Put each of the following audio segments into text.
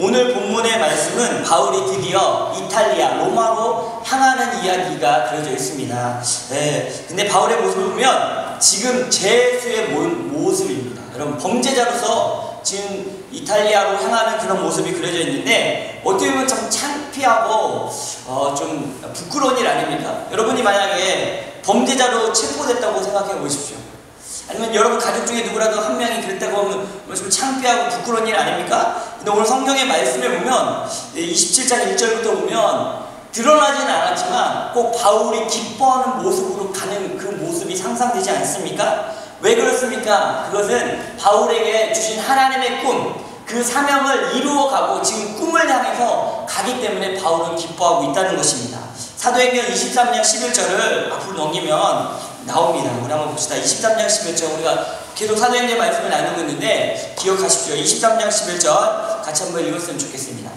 오늘 본문의 말씀은 바울이 드디어 이탈리아, 로마로 향하는 이야기가 그려져 있습니다. 네. 근데 바울의 모습을 보면 지금 제수의 모습입니다. 여러분, 범죄자로서 지금 이탈리아로 향하는 그런 모습이 그려져 있는데 어떻게 보면 참 창피하고 어, 좀 부끄러운 일 아닙니까? 여러분이 만약에 범죄자로 체포됐다고 생각해 보십시오. 아니면 여러분 가족 중에 누구라도 한 명이 그랬다고 하면 뭐좀 창피하고 부끄러운 일 아닙니까? 근데 오늘 성경의 말씀을 보면 27장 1절부터 보면 드러나지는 않았지만 꼭 바울이 기뻐하는 모습으로 가는 그 모습이 상상되지 않습니까? 왜 그렇습니까? 그것은 바울에게 주신 하나님의 꿈, 그 사명을 이루어가고 지금 꿈을 향해서 가기 때문에 바울은 기뻐하고 있다는 것입니다. 사도행전 23장 11절을 앞으로 넘기면 나옵니다. 우리 한번 봅시다. 23장 11절 우리가 계속 사도행전 말씀을 나누고 있는데 기억하십시오. 23장 11절 같이 한번 읽었으면 좋겠습니다.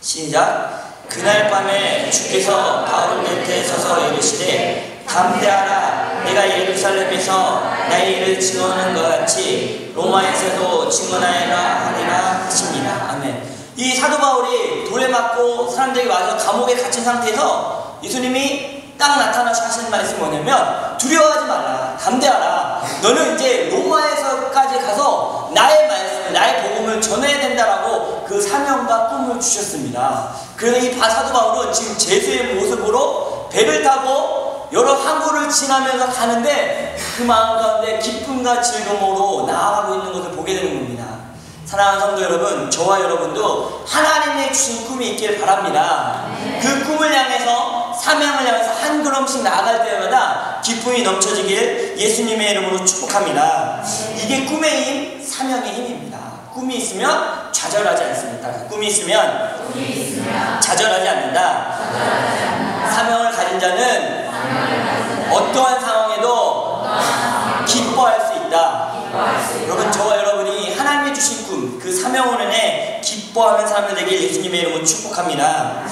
시작. 그날 밤에 주께서 바울 곁에 서서 이르시되 담대하라 내가 예루살렘에서 나의 일을 증언하는 것 같이 로마에서도 증언하여라 하리라 하십니다. 아멘. 이 사도 바울이 돌에 맞고 사람들이 와서 감옥에 갇힌 상태에서 예수님이 딱 나타나서 하시는 말씀이 뭐냐면 두려워하지 말라 담대하라. 너는 이제 로마에서까지 가서 나의 말씀 나의 복음을 전해야 된다라고 그 사명과 꿈을 주셨습니다. 그래서 이 바사도 바울은 지금 제수의 모습으로 배를 타고 여러 항구를 지나면서 가는데 그 마음 가운데 기쁨과 즐거움으로 나아가고 있는 것을 보게 되는 겁니다. 사랑하는 성도 여러분, 저와 여러분도 하나님의 주신 꿈이 있길 바랍니다. 그 꿈을 향해서 사명을 향해서 한 걸음씩 나아갈 때마다 기쁨이 넘쳐지길 예수님의 이름으로 축복합니다. 이게 꿈의 힘, 사명의 힘입니다. 꿈이 있으면 좌절하지 않습니다. 꿈이 있으면, 좌절하지 않는다. 사명을 가진 자는 어떠한 상황에도 기뻐할 수 있다. 여러분 저와 여러분이 하나님이 주신 꿈, 그 인해 기뻐하는 사람들 되길 예수님의 이름으로 축복합니다.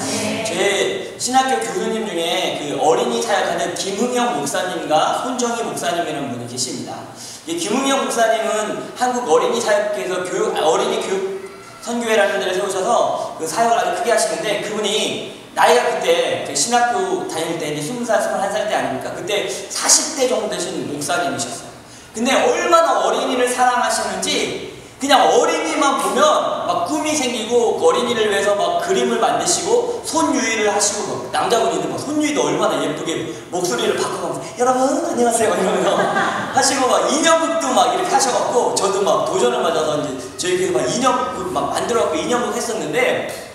제 신학교 교수님 중에 그 어린이 사역하는 김흥영 목사님과 손정희 목사님이라는 분이 계십니다. 김흥영 목사님은 한국 어린이 사역에서 교육, 어린이 교육 선교회라는 데를 세우셔서 그 사역을 아주 크게 하시는데 그분이 나이가 그때 그 신학교 다닐 때 20살, 21살 때 아닙니까? 그때 40대 정도 되신 목사님이셨어요. 근데 얼마나 어린이를 사랑하시는지 그냥 어린이만 보면 막 꿈이 생기고 그 어린이를 위해서 막 그림을 만드시고 손유희를 하시고 남자분이는 막 손유희도 얼마나 예쁘게 목소리를 바꿔가면서 여러분 안녕하세요 이러면서 하시고 막 인형극도 막 이렇게 하셔갖고 저도 막 도전을 맞아서 이제 저희 교회 막 인형극 막 만들어갖고 인형극 했었는데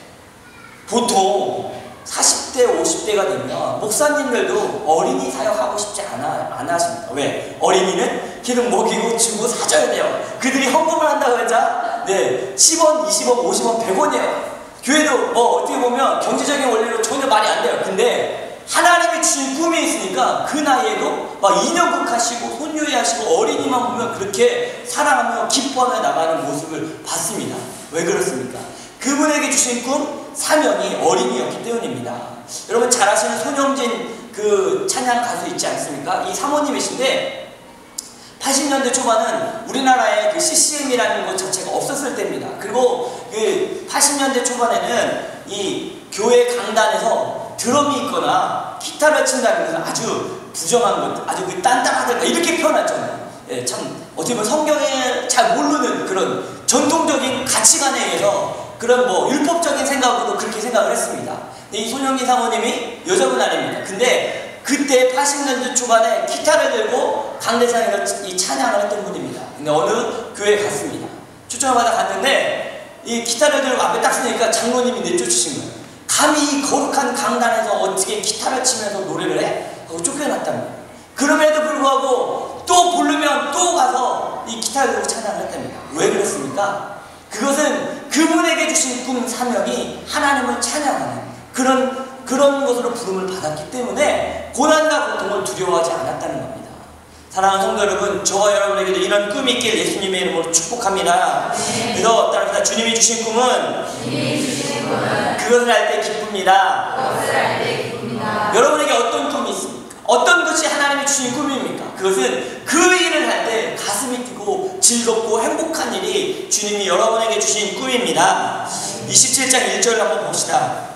보통 40대, 50대가 되면 목사님들도 어린이 사역하고 싶지 않아, 안 하십니다. 왜? 어린이는 기름 먹이고 주고 사줘야 돼요. 그들이 헌금을 한다고 하자, 네, 10원, 20원, 50원, 100원이에요. 교회도 뭐 어떻게 보면 경제적인 원리로 전혀 말이 안 돼요. 근데 하나님이 주신 꿈이 있으니까 그 나이에도 막 인형극 하시고 손유희 하시고 어린이만 보면 그렇게 사랑하며 기뻐하며 나가는 모습을 봤습니다. 왜 그렇습니까? 그분에게 주신 꿈, 사명이 어린이였기 때문입니다. 여러분 잘 아시는 손영진 그 찬양 가수 있지 않습니까? 이 사모님이신데 80년대 초반은 우리나라에 그 CCM이라는 것 자체가 없었을 때입니다. 그리고 그 80년대 초반에는 이 교회 강단에서 드럼이 있거나 기타를 친다는 것은 아주 부정한 것, 아주 그 딴딴하다 이렇게 표현하잖아요. 예, 참 어떻게 보면 성경에 잘 모르는 그런 전통적인 가치관에 의해서 그런 뭐 율법적인 생각으로 그렇게 생각을 했습니다. 이 손영기 사모님이 여자분 아닙니다. 근데 그때 80년대 초반에 기타를 들고 강대상에서 이 찬양을 했던 분입니다. 근데 어느 교회에 갔습니다. 초청을 받아 갔는데 이 기타를 들고 앞에 딱 서니까 장로님이 내쫓으신 거예요. 감히 이 거룩한 강단에서 어떻게 기타를 치면서 노래를 해? 하고 쫓겨났답니다. 그럼에도 불구하고 또 부르면 또 가서 이 기타를 들고 찬양을 했답니다. 왜 그랬습니까? 그것은 그분에게 주신 꿈 사명이 하나님을 찬양하는 그런 그런 것으로 부름을 받았기 때문에 고난과 고통을 두려워하지 않았다는 겁니다. 사랑하는 성도 여러분, 저와 여러분에게도 이런 꿈이 있길 예수님의 이름으로 축복합니다. 네. 그래서 따라서 주님이 주신 꿈은, 그것을 할때 기쁩니다. 여러분에게 어떤 꿈이 있습니까? 어떤 것이 하나님이 주신 꿈입니까? 그것은 그 일을 할 때 가슴이 뛰고 즐겁고 행복한 일이 주님이 여러분에게 주신 꿈입니다. 27장 1절 한번 봅시다.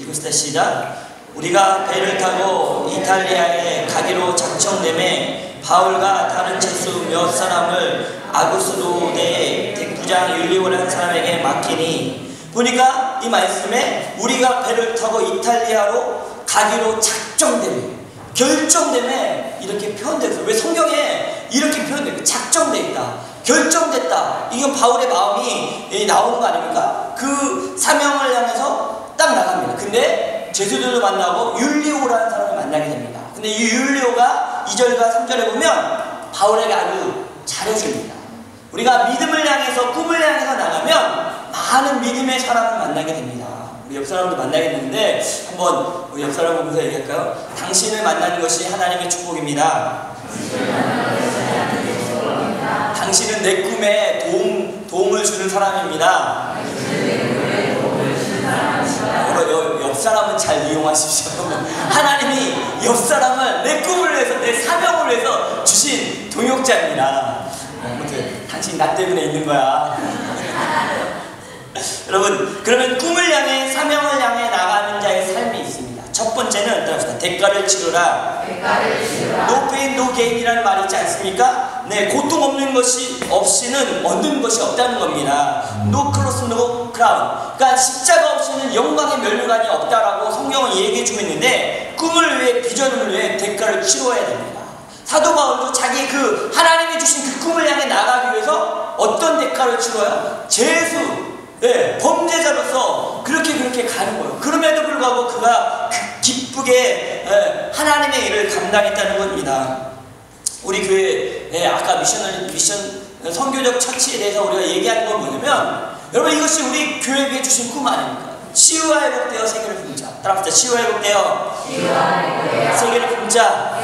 읽읍시다. 우리가 배를 타고 이탈리아에 가기로 작정됨에 바울과 다른 제수 몇 사람을 아구스도대 대구장 율리오라는 사람에게 맡기니 보니까 이 말씀에 우리가 배를 타고 이탈리아로 가기로 작정됨에 결정됨에 이렇게 표현되어 왜 성경에 이렇게 표현되어 작정돼 있다 결정됐다 이건 바울의 마음이 나오는 거 아닙니까? 그 사명을 향해서 딱 나갑니다 근데 제수들도 만나고 율리오라는 사람을 만나게 됩니다 근데 이 율리오가 2절과 3절에 보면 바울에게 아주 잘해줍니다 우리가 믿음을 향해서 꿈을 향해서 나가면 많은 믿음의 사람을 만나게 됩니다 우리 옆 사람도 만나겠는데 한번 우리 옆 사람 보면서 얘기할까요? 당신을 만나는 것이 하나님의 축복입니다. 당신은 내 꿈에 도움, 도움을 주는 사람입니다. 옆, 옆 사람은 잘 이용하십시오. 하나님이 옆 사람을 내 꿈을 위해서, 내 사명을 위해서 주신 동역자입니다. 아무튼 당신 나 때문에 있는 거야. 여러분 그러면 꿈을 향해 사명을 향해 나가는 자의 삶이 있습니다. 첫 번째는 어떻습니까? 대가를 치르라. 대가를 치르라. No pain, no gain이라는 말이 있지 않습니까? 네, 고통 없는 것이 없이는 얻는 것이 없다는 겁니다. No cross, no crown. 그러니까 십자가 없이는 영광의 멸류관이 없다라고 성경은 얘기해 주고 있는데 꿈을 위해 비전을 위해 대가를 치러야 됩니다. 사도 바울도 자기 그 하나님이 주신 그 꿈을 향해 나가기 위해서 어떤 대가를 치러요? 재수, 네, 범죄자로서 그렇게 그렇게 가는 거예요. 그럼에도 불구하고 그가 그 기쁘게 예, 하나님의 일을 감당했다는 겁니다. 우리 교회 예, 아까 미션을 미션 선교적 처치에 대해서 우리가 얘기하는 건 뭐냐면 여러분 이것이 우리 교회에 주신 꿈 아닙니까? 치유와 회복되어 세계를 품자. 따라합시다. 치유와 회복되어 세계를 품자.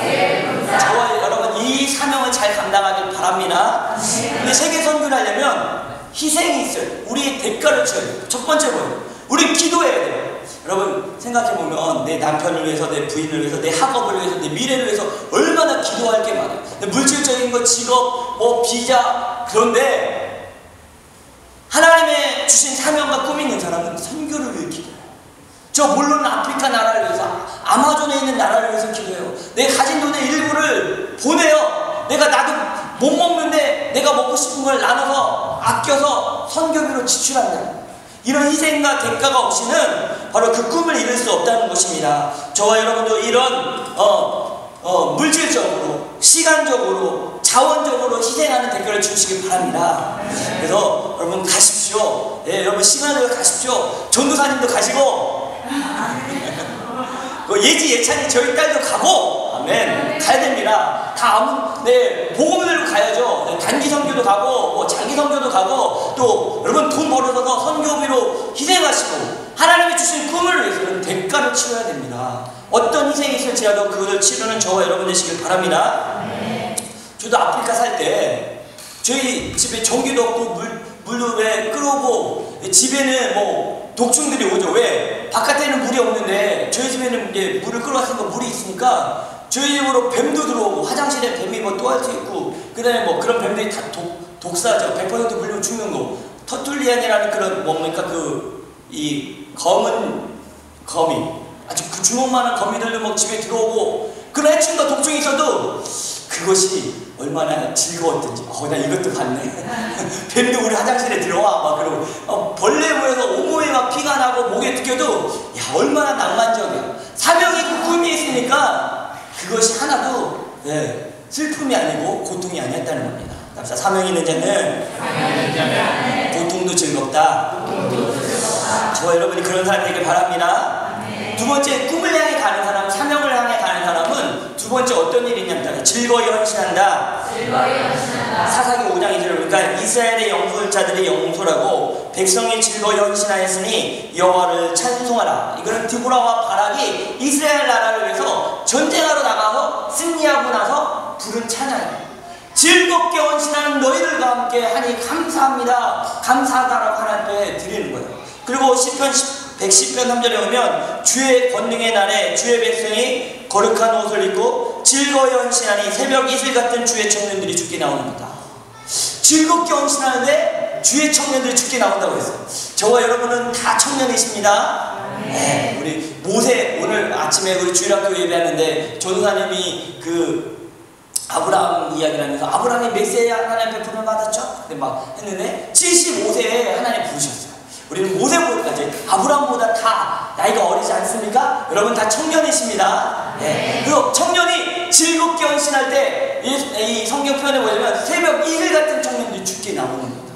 저와 여러분 이 사명을 잘 감당하길 바랍니다. 근데 세계 선교를 하려면 희생이 있어요. 우리의 대가를 쳐야 돼요. 첫 번째 뭐예요? 우리 기도해야 돼요. 여러분 생각해보면 내 남편을 위해서, 내 부인을 위해서, 내 학업을 위해서, 내 미래를 위해서 얼마나 기도할 게 많아요. 물질적인 거, 직업, 뭐 비자 그런데 하나님의 주신 사명과 꿈이 있는 사람은 선교를 위해 기도해요. 저 물론 아프리카 나라를 위해서, 아마존에 있는 나라를 위해서 기도해요. 내 가진 돈의 일부를 보내요. 내가 나도 못 먹는데 내가 먹고 싶은 걸 나눠서 아껴서 선교비로 지출한다. 이런 희생과 대가가 없이는 바로 그 꿈을 이룰 수 없다는 것입니다. 저와 여러분도 이런 어, 어, 물질적으로, 시간적으로, 자원적으로 희생하는 대가를 주시기 바랍니다. 그래서 여러분 가십시오. 예, 여러분 시간을 가십시오. 전도사님도 가시고 그 예지 예찬이 저희 딸도 가고 아멘 가야 됩니다. 다 아무 네 들고 가야죠. 네, 단기 선교도 가고 뭐 장기 선교도 가고 또 여러분 돈 벌어서 선교비로 희생하시고 하나님이 주신 꿈을 위해서는 대가를 치러야 됩니다. 어떤 희생이 있을지라도 그것을 치르는 저와 여러분 되시길 바랍니다. 저도 아프리카 살 때 저희 집에 전기도 없고 물 물도 왜 끓어오고 집에는 뭐 독충들이 오죠. 왜? 바깥에는 물이 없는데 저희 집에는 이제 물을 끌어왔으니까 물이 있으니까 저희 집으로 뱀도 들어오고 화장실에 뱀이 뭐 또할수 있고 그 다음에 뭐 그런 뱀들이 다 독, 독사죠. 100% 물리면 죽는 거. 터툴리안이라는 그런 뭡니까? 그 이 검은 거미. 아주 그 주먹만한 거미들도 막 집에 들어오고 그런 해충과 독충이 있어도 그것이 얼마나 즐거웠던지 어나 이것도 봤네. 뱀도 우리 화장실에 들어와. 막 그러고. 어, 벌레 모여서 온몸에 막 피가 나고 목에 튀겨도 야 얼마나 낭만적이야. 사명이 그 꿈이 있으니까 그것이 하나도 예, 슬픔이 아니고 고통이 아니었다는 겁니다 그래서 사명이 있는 자는 고통도 즐겁다 저와 여러분이 그런 사람이 되길 바랍니다 두 번째 꿈을 향해 가는 사람 사명을 향해 가는 사람은 두 번째 어떤 일이 있냐면 즐거이 헌신한다. 사사기 5장 2절 그러니까 이스라엘의 영솔자들의 영소라고 백성이 즐거이 헌신하였으니 여호와를 찬송하라. 이거는 드보라와 바락이 이스라엘 나라를 위해서 전쟁하러 나가서 승리하고 나서 부른 찬양이에요. 즐겁게 헌신하는 너희들과 함께 하니 감사합니다. 감사하다라고 하나님께 드리는 거예요. 그리고 시편 110편 3절에 보면 주의 권능의 날에 주의 백성이 거룩한 옷을 입고 즐거워 헌신하니 새벽 이슬 같은 주의 청년들이 죽게 나옵니다. 즐겁게 헌신하는데 주의 청년들이 죽게 나온다고 했어요. 저와 여러분은 다 청년이십니다. 네, 우리 모세 오늘 아침에 우리 주일학교 예배하는데 전사님이 그 아브라함 이야기를 하면서 아브라함이 몇 세에 하나님 부름을 받았죠? 근데 막 했는데 75세에 하나님 부르셨어요. 우리는 모세보다까지 아브라함보다 다 나이가 어리지 않습니까? 여러분 다 청년이십니다. 네. 그리고 청년이 즐겁게 헌신할 때 이 성경 표현에 보자면 새벽 이슬 같은 청년들이 죽게 나오는 겁니다.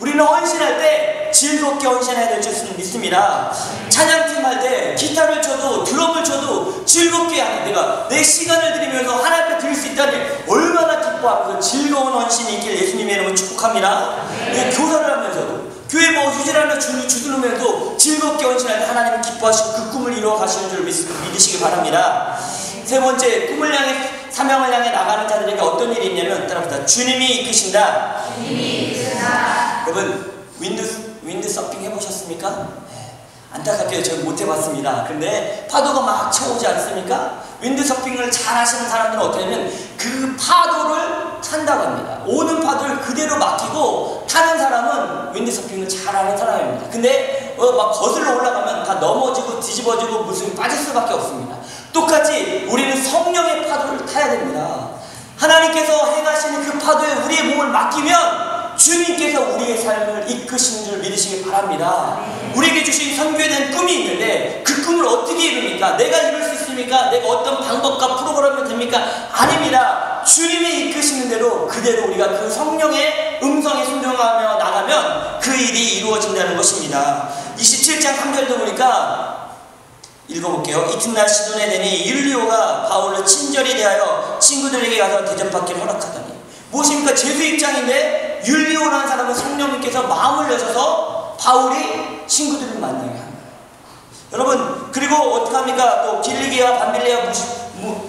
우리는 헌신할 때 즐겁게 헌신해야 될 줄을 믿습니다. 찬양팀 할 때 기타를 쳐도 드럼을 쳐도 즐겁게 하는 내가 내 시간을 드리면서 하나님 앞에 드릴 수 있다니 얼마나 기뻐하면서 즐거운 헌신이 있길 예수님의 이름으로 축복합니다. 네, 교사를 하면서도 교회 뭐 휴지라는 주, 주두르면서 즐겁게 헌신할 때 하나님은 기뻐하시고 그 꿈을 이루어 가시는 줄 믿, 믿으시기 바랍니다. 세 번째 꿈을 향해 사명을 향해 나가는 자들에게 어떤 일이 있냐면 따라합니다. 주님이 이끄신다. 주님이 이끄신다. 여러분 윈드 윈드 서핑 해보셨습니까? 네. 안타깝게도 저는 못 해봤습니다. 근데 파도가 막 쳐오지 않습니까? 윈드 서핑을 잘 하시는 사람들은 어떠냐면 그 파도를 탄다고 합니다. 오는 파도를 그대로 맡기고 타는 사람은 윈드 서핑을 잘 하는 사람입니다. 근데 어, 막 거슬러 올라가면 다 넘어지고 뒤집어지고 무슨 빠질 수밖에 없습니다. 똑같이 우리는 성령의 파도를 타야 됩니다. 하나님께서 행하시는 그 파도에 우리의 몸을 맡기면 주님께서 우리의 삶을 이끄시는 줄 믿으시기 바랍니다. 우리에게 주신 선교에 대한 꿈이 있는데 그 꿈을 어떻게 이룹니까? 내가 이룰 수 있습니까? 내가 어떤 방법과 프로그램이 됩니까? 아닙니다. 주님이 이끄시는 대로 그대로 우리가 그 성령의 음성에 순종하며 나가면 그 일이 이루어진다는 것입니다. 27장 3절도 보니까 읽어볼게요. 이튿날 시돈에 되니 율리오가 바울을 친절히 대하여 친구들에게 가서 대접받기를 허락하더니 무엇입니까? 제수 입장인데 율리오라는 사람은 성령님께서 마음을 여셔서 바울이 친구들을 만나게 합니다. 여러분 그리고 어떡합니까? 또 길리기와 반빌리아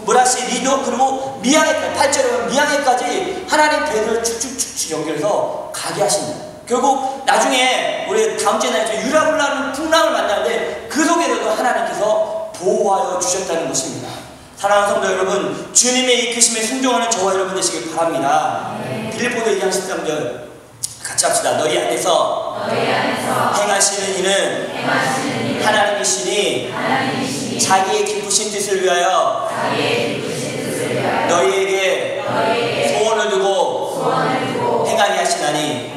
무라시 리도 그리고 미양에까지 8절에 미양에까지 하나님 배를 축축축축 연결해서 가게 하신다. 결국 나중에 우리 다음 주에 날 유라굴라는 풍랑을 만나는데 그 속에서도 하나님께서 보호하여 주셨다는 것입니다. 사랑하는 성도 여러분, 주님의 이끄심에 순종하는 저와 여러분 되시길 바랍니다. 빌립보도 2장 13절 같이 합시다. 너희 안에서, 너희 안에서 행하시는 이는 행하시는 일은 하나님이시니 하나님이시니 자기의 기쁘신 뜻을 위하여 뜻을 위하여 너희에게 너희에게 소원을 두고 두고 행하게 하시나니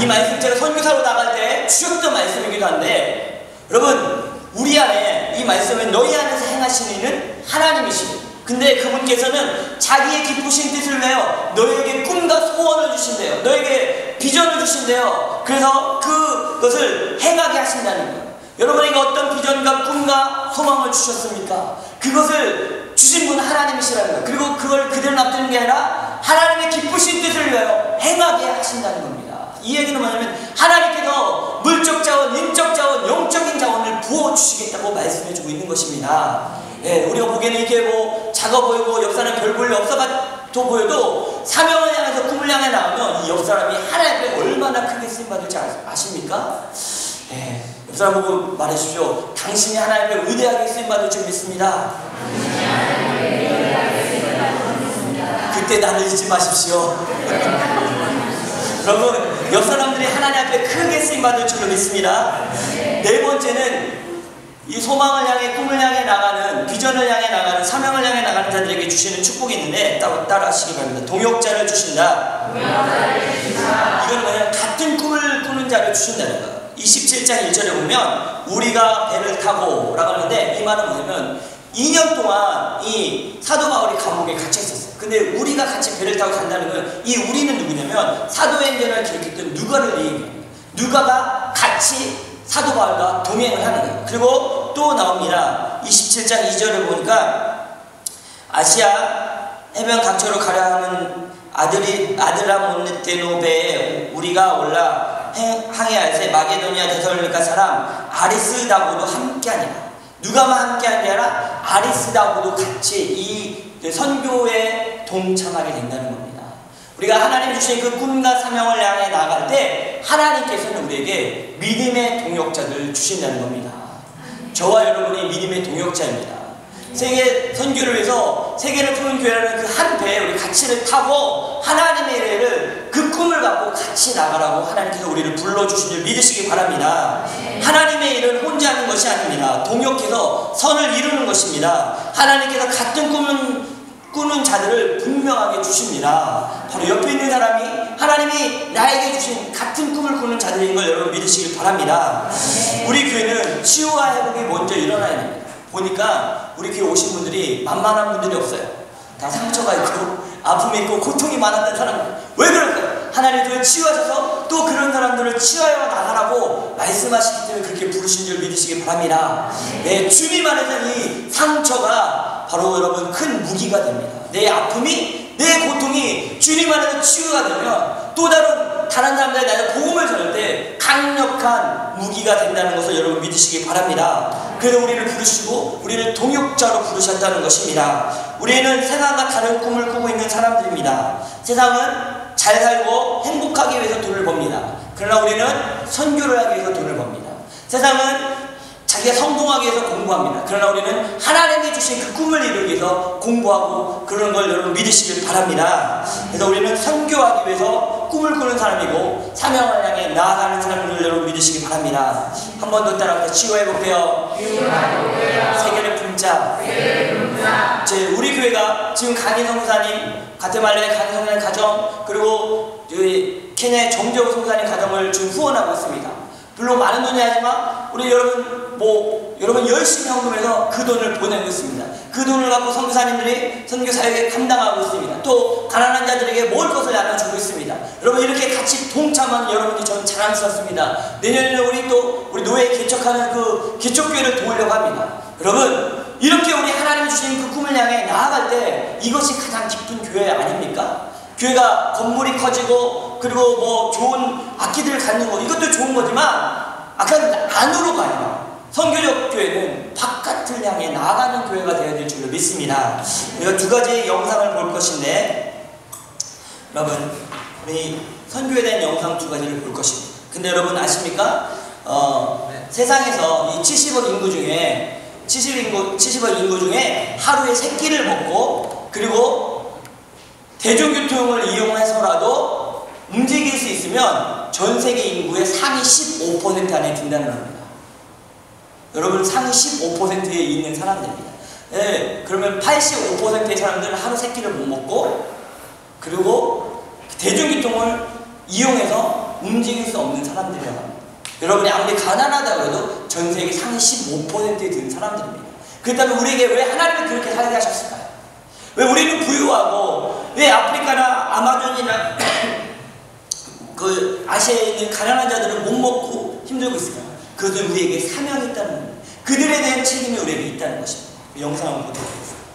이 말씀 제가 선교사로 나갈 때 주셨던 말씀이기도 한데 여러분 우리 안에 이 말씀은 너희 안에서 행하시는 이는 하나님이시고 근데 그분께서는 자기의 기쁘신 뜻을 내어 너에게 꿈과 소원을 주신대요. 너에게 비전을 주신대요. 그래서 그것을 행하게 하신다는 거예요. 여러분에게 어떤 비전과 꿈과 소망을 주셨습니까? 그것을 주신 분은 하나님이시라는 거예요. 그리고 그걸 그대로 놔두는 게 아니라 하나님의 기쁘신 뜻을 위하여 행하게 하신다는 겁니다. 이 얘기는 뭐냐면 하나님께서 물적 자원, 인적 자원, 영적인 자원을 부어 주시겠다고 말씀해주고 있는 것입니다. 예, 우리가 보기에는 이게 뭐 작아 보이고 옆 사람 별 볼일 없어 같아 보여도 사명을 향해서 꿈을 향해 나오면 이 옆 사람이 하나님 앞에 얼마나 크게 쓰임 받을지 아- 아십니까? 예, 옆 사람 보고 말해주십시오. 당신이 하나님 앞에 위대하게 쓰임 받을 줄 믿습니다. 그때 나를 잊지 마십시오. 여러분, 옆 사람들이 하나님 앞에 크게 쓰임 받을 줄로 믿습니다. 네 번째는 이 소망을 향해 꿈을 향해 나가는 비전을 향해 나가는 사명을 향해 나가는 자들에게 주시는 축복이 있는데 따라 따라 하시기 바랍니다. 동역자를 주신다. 이거는 뭐냐면 같은 꿈을 꾸는 자를 주신다는 거예요. 27장 1절에 보면 우리가 배를 타고 라고 하는데 이 말은 뭐냐면 2년 동안 이 사도 바울이 감옥에 갇혀 있었어요. 근데 우리가 같이 배를 타고 간다는 건 이 우리는 누구냐면 사도행전을 기록했던 누가를 얘기합니다. 누가가 같이 사도 바울과 동행을 하는 거예요. 그리고 또 나옵니다. 27장 2절을 보니까 아시아 해변 각처로 가려 하는 아들이 아드라몬테노베에 우리가 올라 행- 항해할 때 마게도니아 데살로니가 사람 아리스다고도 함께하니라. 누가만 아니라 아리스다고도 같이 이 선교에 동참하게 된다는 겁니다. 우리가 하나님 주신 그 꿈과 사명을 향해 나갈 때 하나님께서는 우리에게 믿음의 동역자들을 주신다는 겁니다. 저와 여러분이 믿음의 동역자입니다. 세계 선교를 위해서 세계를 푸는 교회라는 그 한 배에 우리 같이를 타고 하나님의 일을 그 꿈을 갖고 같이 나가라고 하나님께서 우리를 불러주신 줄 믿으시기 바랍니다. 하나님의 일은 혼자 하는 것이 아닙니다. 동역해서 선을 이루는 것입니다. 하나님께서 같은 꿈은 꾸는 자들을 분명하게 주십니다. 바로 옆에 있는 사람이 하나님이 나에게 주신 같은 꿈을 꾸는 자들인 걸 여러분 믿으시길 바랍니다. 우리 교회는 치유와 회복이 먼저 일어나야 됩니다. 보니까 우리 교회 오신 분들이 만만한 분들이 없어요. 다 상처가 있고 아픔이 있고 고통이 많았던 사람들. 왜 그럴까요? 하나님 교회 치유하셔서 또 그런 사람들을 치유하여 나가라고 말씀하시기 때문에 그렇게 부르신 줄 믿으시기 바랍니다. 네, 주님 안에서 이 상처가 바로 여러분 큰 무기가 됩니다. 내 아픔이 내 고통이 주님 안에서 치유가 되면 또 다른 다른 사람들에 대한 복음을 전할 때 강력한 무기가 된다는 것을 여러분 믿으시기 바랍니다. 그래서 우리를 부르시고 우리를 동역자로 부르셨다는 것입니다. 우리는 세상과 다른 꿈을 꾸고 있는 사람들입니다. 세상은 잘 살고 행복하기 위해서 돈을 법니다. 그러나 우리는 선교를 하기 위해서 돈을 법니다. 세상은 자기가 성공하기 위해서 공부합니다. 그러나 우리는 하나님이 주신 그 꿈을 이루기 위해서 공부하고 그런 걸 여러분 믿으시길 바랍니다. 그래서 우리는 선교하기 위해서 꿈을 꾸는 사람이고 사명을 향해 나아가는 사람들을 여러분 믿으시기 바랍니다. 한 번 더 따라서 치유해 볼게요. 세계를 품자. 제 우리 교회가 지금 강인성 목사님, 가테말레의 강인성 목사님 가정 그리고 케냐의 정재호 성사님 가정을 지금 후원하고 있습니다. 물론 많은 돈이 하지만 우리 여러분 뭐 여러분 열심히 헌금해서 그 돈을 보내고 있습니다. 그 돈을 갖고 선교사님들이 선교 사역에 감당하고 있습니다. 또 가난한 자들에게 먹을 것을 나눠주고 있습니다. 여러분 이렇게 같이 동참하는 여러분이 저는 자랑스럽습니다. 내년에는 우리 또 우리 노예 개척하는 그 개척교회를 도우려고 합니다. 여러분 이렇게 우리 하나님이 주신 그 꿈을 향해 나아갈 때 이것이 가장 기쁜 교회 아닙니까? 교회가 건물이 커지고 그리고 뭐 좋은 악기들을 갖는 거 이것도 좋은 거지만 아까 안으로 가요. 성교적 교회는 바깥을 향해 나아가는 교회가 되어야 될 줄로 믿습니다. 우리가 두 가지 영상을 볼 것인데 여러분 우리 선교에 대한 영상 두 가지를 볼 것입니다. 근데 여러분 아십니까? 어, 세상에서 이 70억 인구 중에 70 인구 70억 인구 중에 하루에 세 끼를 먹고 그리고 대중교통을 이용해서라도 움직일 수 있으면 전 세계 인구의 상위 15% 안에 든다는 겁니다. 여러분 상위 15%에 있는 사람들입니다. 예, 그러면 85%의 사람들은 하루 세 끼를 못 먹고 그리고 대중교통을 이용해서 움직일 수 없는 사람들이라고 합니다. 여러분이 아무리 가난하다고 해도 전 세계 상위 15%에 드는 사람들입니다. 그렇다면 우리에게 왜 하나님이 그렇게 살게 하셨을까요? 왜 우리는 부유하고 왜 아프리카나 아마존이나 그 아시아에 있는 가난한 자들은 못 먹고 힘들고 있을까요? 그것은 우리에게 사명이 있다는 겁니다. 그들에 대한 책임이 우리에게 있다는 것입니다. 영상을 보도록 하겠습니다.